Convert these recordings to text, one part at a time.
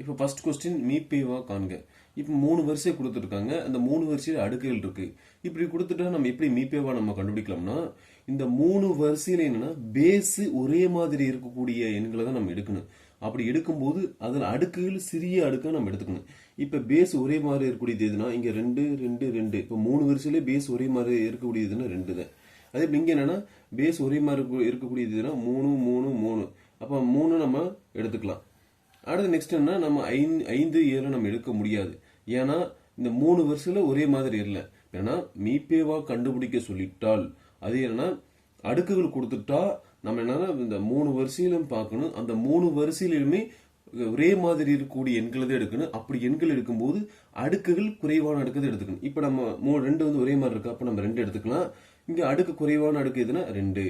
இப்போ first question மீபேவா காண்க இப்போ மூணு வரிசையை கொடுத்துருக்காங்க. அந்த மூணு வரிசையில் அடுக்குகள் இருக்கு. இப்படி கொடுத்துட்டா நம்ம எப்படி மீபேவா நம்ம கண்டுபிடிக்கலாம்னா இந்த மூணு வரிசையில் என்னன்னா பேஸ் ஒரே மாதிரி இருக்கக்கூடிய எண்களை தான் நம்ம எடுக்கணும். அப்படி எடுக்கும்போது அதில் அடுக்குகள் சிறிய அடுக்கா நம்ம எடுத்துக்கணும். இப்போ பேஸ் ஒரே மாதிரி இருக்கக்கூடியது எதுனா இங்கே ரெண்டு ரெண்டு ரெண்டு. இப்போ மூணு வரிசையிலே பேஸ் ஒரே மாதிரி இருக்கக்கூடியதுன்னா ரெண்டு தான். அதே இப்போ இங்கே என்னன்னா பேஸ் ஒரே மாதிரி இருக்கக்கூடியது இருக்கக்கூடியதுன்னா மூணு மூணு மூணு. அப்போ மூணு நம்ம எடுத்துக்கலாம். அடுத்து நெக்ஸ்ட் என்ன நம்ம ஐந்து ஐந்து ஏழு நம்ம எடுக்க முடியாது. ஏன்னா இந்த மூணு வருஷத்துல ஒரே மாதிரி இல்லை. ஏன்னா மீபேவா கண்டுபிடிக்க சொல்லிட்டால் அது என்னன்னா அடுக்குகள் கொடுத்துட்டா நம்ம என்னன்னா இந்த மூணு வரிசையிலும் பார்க்கணும். அந்த மூணு வரிசையிலுமே ஒரே மாதிரி இருக்கக்கூடிய எண்களை தான் எடுக்கணும். அப்படி எண்கள் எடுக்கும்போது அடுக்குகள் குறைவான அடுக்கு தான் எடுத்துக்கணும். இப்போ நம்ம மூணு ரெண்டு வந்து ஒரே மாதிரி இருக்கு? அப்போ நம்ம ரெண்டு எடுத்துக்கலாம். இங்கே அடுக்கு குறைவான அடுக்கு எதுனா ரெண்டு.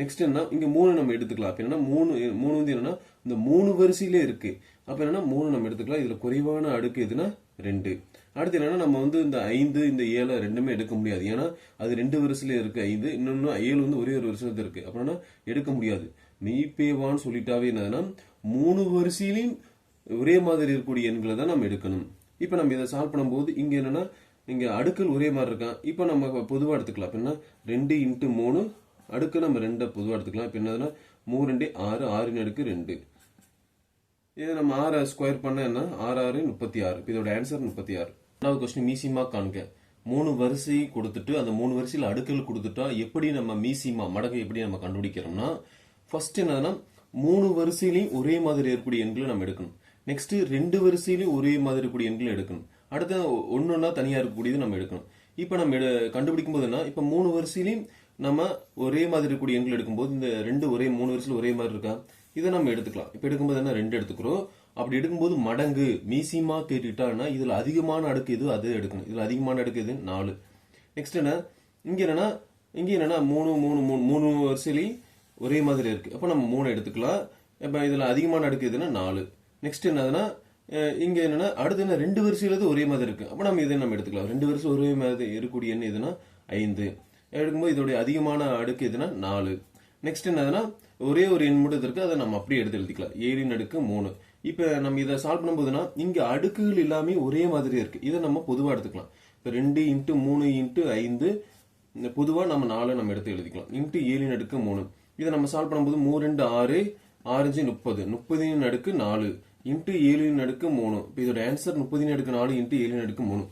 நெக்ஸ்ட் என்ன இங்க மூணு நம்ம எடுத்துக்கலாம். அப்ப என்னன்னா மூணு மூணு வந்து என்னன்னா இந்த மூணு வரிசையிலே இருக்கு. அப்ப என்னன்னா மூணு நம்ம எடுத்துக்கலாம். இதுல குறைவான அடுக்கு எதுனா ரெண்டு. அடுத்து என்னன்னா நம்ம வந்து இந்த ஐந்து இந்த ஏழை ரெண்டுமே எடுக்க முடியாது. ஏன்னா அது ரெண்டு வரிசையில இருக்கு ஐந்து. இன்னொன்னு ஏழு வந்து ஒரே ஒரு வருஷத்துல தான் இருக்கு. அப்படின்னா எடுக்க முடியாது. மெய்ப்பேவான்னு சொல்லிட்டாவே என்னதுன்னா மூணு வரிசையிலையும் ஒரே மாதிரி இருக்கக்கூடிய எண்களை தான் நம்ம எடுக்கணும். இப்போ நம்ம இதை சால்வ் பண்ணும்போது இங்க என்னன்னா இங்க அடுக்கல் ஒரே மாதிரி இருக்கான். இப்போ நம்ம பொதுவா எடுத்துக்கலாம். அப்படின்னா ரெண்டு இன்ட்டு மூணு அடுக்கு நம்ம ரெண்டை பொதுவாக எடுத்துக்கலாம். இப்போ என்னதுன்னா மூணு ரெண்டு ஆறு ஆறின் அடுக்கு ரெண்டு. இது நம்ம ஆறை ஸ்கொயர் பண்ண என்ன? ஆறு ஆறு முப்பத்தி ஆறு இப்போ இதோட ஆன்சர் முப்பத்தி ஆறு ரெண்டாவது கொஸ்டின் மீசிமா காண்க. மூணு வரிசை கொடுத்துட்டு அந்த மூணு வரிசையில் அடுக்கல் கொடுத்துட்டா எப்படி நம்ம மீசிமா மடங்கை எப்படி நம்ம கண்டுபிடிக்கிறோம்னா ஃபர்ஸ்ட் என்னதுன்னா மூணு வரிசையிலையும் ஒரே மாதிரி இருக்கக்கூடிய எண்களை நம்ம எடுக்கணும். நெக்ஸ்ட் ரெண்டு வரிசையிலையும் ஒரே மாதிரி இருக்கக்கூடிய எண்களை எடுக்கணும். அடுத்து ஒன்றா தனியாக இருக்கக்கூடியது நம்ம எடுக்கணும். இப்போ நம்ம எடு- கண்டுபிடிக்கும் போதுன்னா இப்போ மூணு வரிசையிலையும் நம்ம ஒரே மாதிரி இருக்கக்கூடிய எண்கள் எடுக்கும்போது இந்த ரெண்டு ஒரே மூணு வரிசையில் ஒரே மாதிரி இருக்கா? இதை நம்ம எடுத்துக்கலாம். இப்போ எடுக்கும்போது என்ன? ரெண்டு எடுத்துக்கிறோம். அப்படி எடுக்கும்போது மடங்கு மீசிமா கேட்டுக்கிட்டாங்கன்னா இதுல அதிகமான அடுக்கு எது? அது எடுக்கணும். இதுல அதிகமான அடுக்கு எது? நாலு. நெக்ஸ்ட் என்ன? இங்க என்னன்னா இங்க என்னன்னா மூணு மூணு மூணு மூணு வரிசையிலையும் ஒரே மாதிரி இருக்கு. அப்போ நம்ம மூணு எடுத்துக்கலாம். இப்போ இதுல அதிகமான அடுக்கு எதுன்னா நாலு. நெக்ஸ்ட் என்னதுன்னா இங்கே இங்க என்னன்னா அடுத்து என்ன? ரெண்டு வரிசையில ஒரே மாதிரி இருக்கு. அப்போ நம்ம இதை நம்ம எடுத்துக்கலாம். ரெண்டு வரிசை ஒரே மாதிரி இருக்கக்கூடிய என்ன எதுனா ஐந்து. எடுக்கும்போது இதோடைய அதிகமான அடுக்கு எதுனா நாலு. நெக்ஸ்ட் என்னதுன்னா ஒரே ஒரு எண் மட்டும் இருக்கு அதை நம்ம அப்படியே எடுத்து எழுதிக்கலாம். ஏழின் அடுக்கு மூணு. இப்போ நம்ம இதை சால்வ் பண்ணும்போதுன்னா இங்க அடுக்குகள் எல்லாமே ஒரே மாதிரி இருக்கு. இதை நம்ம பொதுவாக எடுத்துக்கலாம். இப்போ ரெண்டு இன்ட்டு மூணு இன்ட்டு ஐந்து இந்த நம்ம நாலு நம்ம எடுத்து எழுதிக்கலாம். இன்ட்டு ஏழின் அடுக்கு மூணு. இதை நம்ம சால்வ் பண்ணும்போது மூணு ரெண்டு ஆறு ஆறஞ்சு முப்பது. முப்பதின் அடுக்கு நாலு. இன்ட்டு ஏழின் அடுக்கு மூணு. இப்போ இதோட ஆன்சர் முப்பதின் அடுக்கு நாலு இன்ட்டு ஏழின் அடுக்கு மூணு.